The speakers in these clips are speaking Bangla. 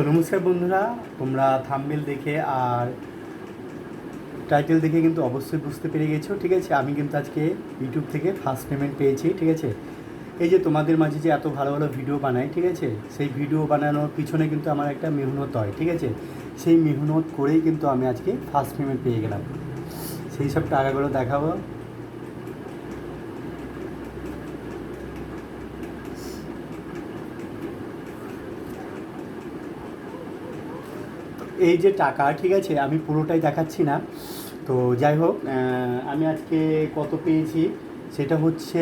তো নমস্কার বন্ধুরা, তোমরা থাম্বেল দেখে আর টাইটেল দেখে কিন্তু অবশ্যই বুঝতে পেরে গেছো, ঠিক আছে? আমি কিন্তু আজকে ইউটিউব থেকে ফার্স্ট পেমেন্ট পেয়েছি, ঠিক আছে? এই যে তোমাদের মাঝে যে এত ভালো ভালো ভিডিও বানাই, ঠিক আছে? সেই ভিডিও বানানোর পিছনে কিন্তু আমার একটা মেহনত হয়, ঠিক আছে? সেই মেহনত করেই কিন্তু আমি আজকে ফার্স্ট পেমেন্ট পেয়ে গেলাম। সেই সব টাকাগুলো দেখাবো। এই যে টাকা, ঠিক আছে? আমি পুরোটাই দেখাচ্ছি না। তো যাই হোক আমি আজকে কত পেয়েছি? সেটা হচ্ছে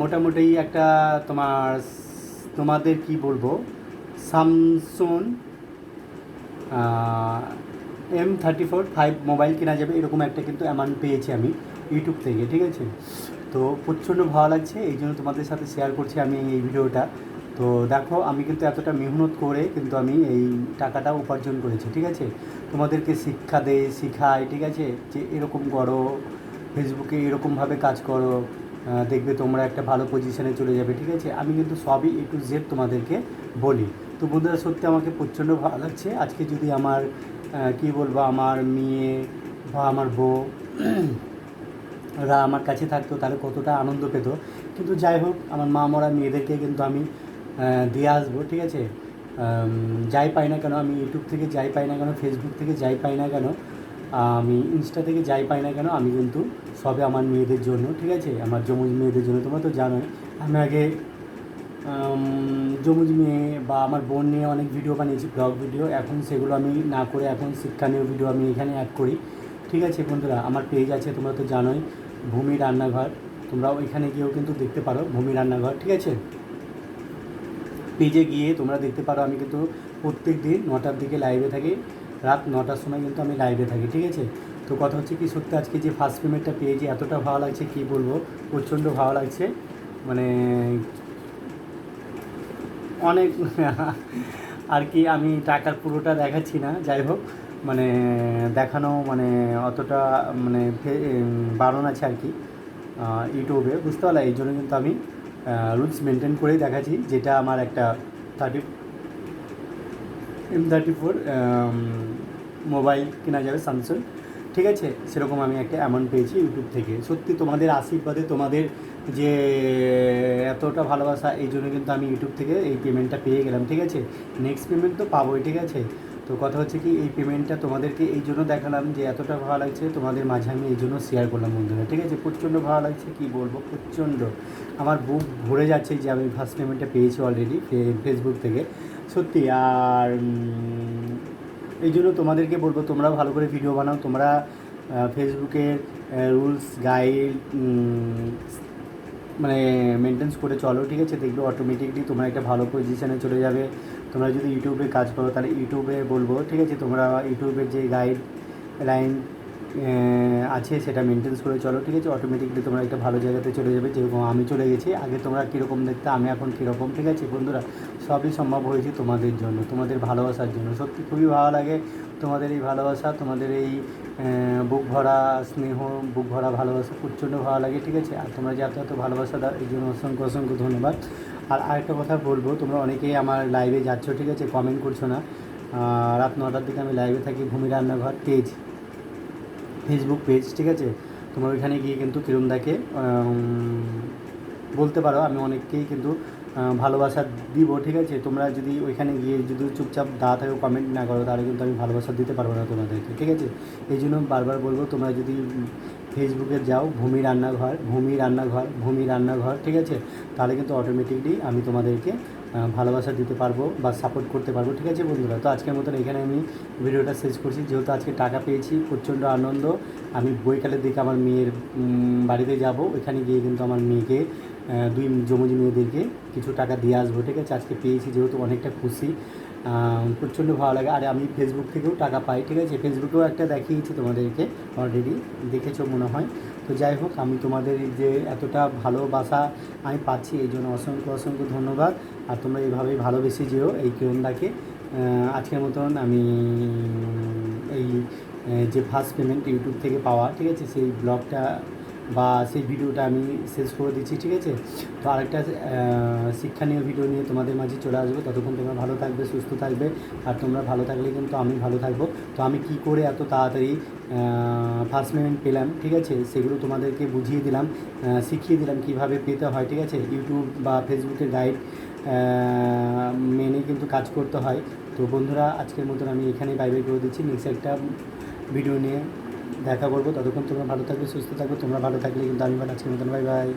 মোটামুটি একটা তোমার তোমাদের কি বলব? Samsung M thirty four five mobile কেনা যাবে, এরকম একটা কিন্তু অ্যামাউন্ট পেয়েছি আমি ইউটিউব থেকে, ঠিক আছে? তো প্রচণ্ড ভালো লাগছে এই জন্য তোমাদের সাথে শেয়ার করছি আমি এই ভিডিওটা। তো দেখো, আমি কিন্তু এতটা মেহনত করে কিন্তু আমি এই টাকাটা উপার্জন করেছি, ঠিক আছে? তোমাদেরকে শিক্ষা দেয় শিখাই, ঠিক আছে? যে এরকম করো, ফেসবুকে এরকমভাবে কাজ করো দেখবে তোমরা একটা ভালো পজিশনে চলে যাবে, ঠিক আছে? আমি কিন্তু সবই এ টু জেড তোমাদেরকে বলি। তো বন্ধুরা, সত্যি আমাকে প্রচণ্ড ভালো লাগছে। আজকে যদি আমার কি বলব, আমার মেয়ে বা আমার বউ রা আমার কাছে থাকতো, তাহলে কতটা আনন্দ পেত। কিন্তু যাই হোক, আমার মা মরা মেয়েদেরকে কিন্তু আমি দিয়ে আসব, ঠিক আছে? যাই পাই না কেন, আমি ইউটিউব থেকে যাই পাই না কেন ফেসবুক থেকে যাই পাই না কেন, আমি ইনস্টা থেকে যাই পাই না কেন, আমি কিন্তু সবে আমার মেয়েদের জন্য, ঠিক আছে? আমার যমুজ মেয়েদের জন্য, তোমরা তো জানোই, আমি আগে যমুজ মেয়ে বা আমার বোন নিয়ে অনেক ভিডিও বানিয়েছি ব্লগ ভিডিও এখন সেগুলো আমি না করে এখন শিক্ষণীয় ভিডিও আমি এখানে অ্যাড করি, ঠিক আছে বন্ধুরা? আমার পেজ আছে, তোমরা তো জানোই, ভূমি রান্নাঘর তোমরা ওইখানে গিয়েও কিন্তু দেখতে পারো, ভূমি রান্নাঘর, ঠিক আছে? পেজে গিয়ে তোমরা দেখতে পারো আমি কিন্তু প্রত্যেক দিন নটার দিকে লাইভে থাকি। রাত নটার সময় কিন্তু আমি লাইভে থাকি, ঠিক আছে? তো কথা হচ্ছে কি সত্যি আজকে যে ফার্স্ট পেমেন্টটা পেয়েছি, এতটা ভালো লাগছে, কি বলব? প্রচণ্ড ভালো লাগছে। মানে অনেক আর কি আমি টাকার পুরোটা দেখাচ্ছি না, যাই হোক। মানে দেখানো মানে অতটা মানে বারণ আছে আর কি ইউটিউবে, বুঝতে পারলা? এই জন্য কিন্তু আমি রুলস মেনটেন করেই দেখাচ্ছি, যেটা আমার একটা thirty M thirty four mobile কেনা যাবে স্যামসাং ঠিক আছে? সেরকম আমি একটা অ্যামাউন্ট পেয়েছি ইউটিউব থেকে। সত্যি তোমাদের আশীর্বাদে তোমাদের যে এতটা ভালোবাসা, এই জন্য কিন্তু আমি ইউটিউব থেকে এই পেমেন্টটা পেয়ে গেলাম। ঠিক আছে? নেক্সট পেমেন্ট তো পাবোই, ঠিক আছে? তো কথা হচ্ছে কি, এই পেমেন্টটা তোমাদেরকে এই জন্য দেখালাম যে এতটা ভালো লাগছে, তোমাদের মাঝে আমি এই জন্য শেয়ার করলাম বন্ধুরা। ঠিক আছে? প্রচণ্ড ভালো লাগছে, কি বলব? প্রচণ্ড। আমার বুক ভরে যাচ্ছে যে আমি ফার্স্ট পেমেন্টটা পেয়েছি অলরেডি ফেসবুক থেকে। সত্যি, আর এই জন্য তোমাদেরকে বলব, তোমরা ভালো করে ভিডিও বানাও। তোমরা ফেসবুকের রুলস গাইড মানে মেনটেন্স করে চলো, ঠিক আছে? দেখবে অটোমেটিকলি তোমরা একটা ভালো পজিশানে চলে যাবে। তোমরা যদি ইউটিউবে কাজ করো, তাহলে ইউটিউবে বলব, ঠিক আছে? তোমরা ইউটিউবের যে গাইড লাইন আছে, সেটা মেনটেন্স করে চলো, ঠিক আছে? অটোমেটিকলি তোমরা একটা ভালো জায়গাতে চলে যাবে, যেরকম আমি চলে গেছি। আগে তোমরা কীরকম দেখতে, আমি এখন কীরকম, ঠিক আছে বন্ধুরা? সবই সম্ভব হয়েছে তোমাদের জন্য, তোমাদের ভালোবাসার জন্য। সত্যি খুবই ভালো লাগে তোমাদের এই ভালোবাসা, তোমাদের এই বুক ভরা স্নেহ, বুক ভরা ভালোবাসা, প্রচণ্ড ভালো লাগে, ঠিক আছে? আর তোমরা যে এত এত ভালোবাসা দাও, এই জন্য অসংখ্য অসংখ্য ধন্যবাদ। আর আরেকটা কথা বলব, তোমরা অনেকেই আমার লাইভে যাচ্ছ, ঠিক আছে? কমেন্ট করছ না। রাত নটার দিকে আমি লাইভে থাকি, ভূমি রান্নাঘর পেজ ফেসবুক পেজ ঠিক আছে? তোমরা ওইখানে গিয়ে কিন্তু কিরমদাকে বলতে পারো। আমি অনেককেই কিন্তু ভালোবাসা দিব, ঠিক আছে? তোমরা যদি ওইখানে গিয়ে যদি চুপচাপ দাঁড়া থাকো কমেন্ট না করো, তাহলে কিন্তু আমি ভালোবাসা দিতে পারব না তোমাদেরকে, ঠিক আছে? এই জন্য বারবার বলব, তোমরা যদি ফেসবুকে যাও, ভূমি রান্নাঘর ভূমি রান্নাঘর ভূমি রান্নাঘর, ঠিক আছে? তাহলে কিন্তু অটোমেটিকলি আমি তোমাদেরকে ভালোবাসা দিতে পারব বা সাপোর্ট করতে পারব, ঠিক আছে বন্ধুরা? তো আজকের মতন এখানে আমি ভিডিওটা শেষ করছি। যেহেতু আজকে টাকা পেয়েছি, প্রচণ্ড আনন্দ, আমি বইকালের দিকে আমার মেয়ের বাড়িতে যাব। ওইখানে গিয়ে কিন্তু আমার মেয়েকে দুই জমজি মেয়েদেরকে কিছু টাকা দিয়ে আসব, ঠিক আছে? আজকে পেয়েছি যেহেতু অনেকটা খুশি। প্রচণ্ড ভালো লাগে। আর আমি ফেসবুক থেকেও টাকা পাই, ঠিক আছে? ফেসবুকেও একটা দেখিয়েছি তোমাদেরকে অলরেডি দেখেছ মনে হয়? তো যাই হোক, আমি তোমাদের যে এতটা ভালোবাসা আমি পাচ্ছি, এই জন্য অসংখ্য অসংখ্য ধন্যবাদ। আর তোমরা এইভাবেই ভালোবেসে যেও এই কিরণদাকে আজকের মতন আমি এই যে ফার্স্ট পেমেন্ট ইউটিউব থেকে পাওয়া, ঠিক আছে? সেই ব্লগটা বা সেই ভিডিওটা আমি শেষ করে দিচ্ছি, ঠিক আছে? তো আরেকটা শিক্ষণীয় ভিডিও নিয়ে তোমাদের মাঝে চলে আসব। ততক্ষণ তোমরা ভালো থাকবে, সুস্থ থাকবে। আর তোমরা ভালো থাকলে কিন্তু আমি ভালো থাকব। তো আমি কি করে এত তাড়াতাড়ি ফার্স্ট পেমেন্ট পেলাম, ঠিক আছে? সেগুলো তোমাদেরকে বুঝিয়ে দিলাম শিখিয়ে দিলাম কীভাবে পেতে হয়, ঠিক আছে? ইউটিউব বা ফেসবুকের গাইড মেনে কিন্তু কাজ করতে হয়। তো বন্ধুরা, আজকের মতন আমি এখানেই বাই বাই করে দিচ্ছি। নেক্সট একটা ভিডিও নিয়ে দেখা করব। ততক্ষণ তোমরা ভালো থাকবে, সুস্থ থাকবে। তোমরা ভালো থাকলে কিন্তু আমি ভালো আছি। মতন বাই বাই